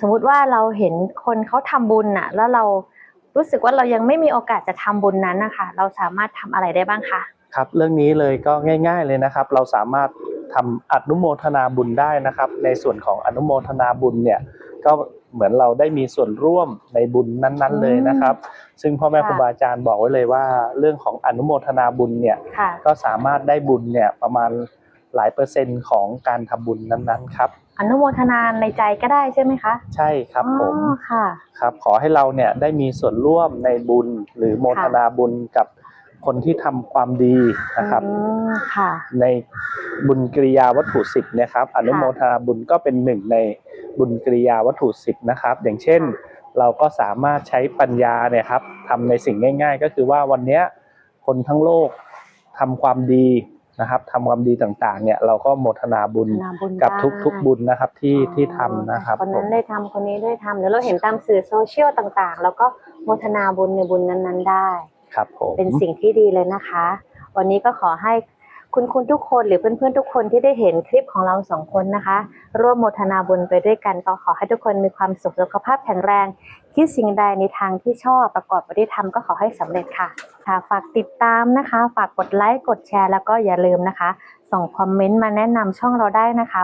สมมุติว่าเราเห็นคนเขาทำบุญน่ะ แล้วเรารู้สึกว่าเรายังไม่มีโอกาสจะทำบุญนั้นนะคะ เราสามารถทำอะไรได้บ้างคะครับเรื่องนี้เลยก็ง่าย ๆเลยนะครับ เราสามารถทำอนุโมทนาบุญได้นะครับ ในส่วนของอนุโมทนาบุญเนี่ยก็เหมือนเราได้มีส่วนร่วมในบุญนั้น ๆ เลยนะครับ ซึ่งพ่อแม่ครูบาอาจารย์บอกไว้เลยว่า เรื่องของอนุโมทนาบุญเนี่ยค่ะก็สามารถได้บุญเนี่ยประมาณ หลายเปอร์เซ็นต์ของการทำบุญนั้นๆครับ อนุโมทนาในใจก็ได้ใช่ไหมคะใช่ครับผมอ๋อค่ะ ครับ ขอให้เราเนี่ยได้มีส่วนร่วมในบุญหรือโมทนาบุญกับคนที่ทำความดีนะครับ อืมค่ะ ในบุญกิริยาวัตถุสิบเนี่ยครับอนุโมทนาบุญก็เป็นหนึ่งในบุญกิริยาวัตถุสิบนะครับ อย่างเช่นเราก็สามารถใช้ปัญญาเนี่ยครับทำในสิ่งง่าย ๆ ก็คือว่าวันเนี้ยคนทั้งโลกทำความดี นะครับทำความดีต่างๆ เนี่ยเราก็โมทนาบุญนาบุญกับได้ทุกๆบุญนะครับที่อ๋อที่ทำนะครับคนผนั้มนได้ทำคนนี้ได้ทำเดี๋ยวเราเห็นตามสื่อโซเชียลต่างๆ แล้วก็โมทนาบุญในบุญนั้นๆได้ ครับผมเป็นสิ่งที่ดีเลยนะคะ วันนี้ก็ขอให้ คุณคุณทุกคนหรือเพื่อนๆทุกคนที่ได้เห็นคลิปของเราสองคนนะคะ ร่วมโมทนาบุญไปด้วยกันก็ขอให้ทุกคนมีความสุขสุขภาพแข็งแรง คิดสิ่งใดในทางที่ชอบประกอบไปด้วยธรรมก็ขอให้สำเร็จค่ะค่ะฝากติดตามนะคะ ฝากกดไลค์กดแชร์แล้วก็อย่าลืมนะคะ ส่งคอมเมนต์มาแนะนำช่องเราได้นะคะ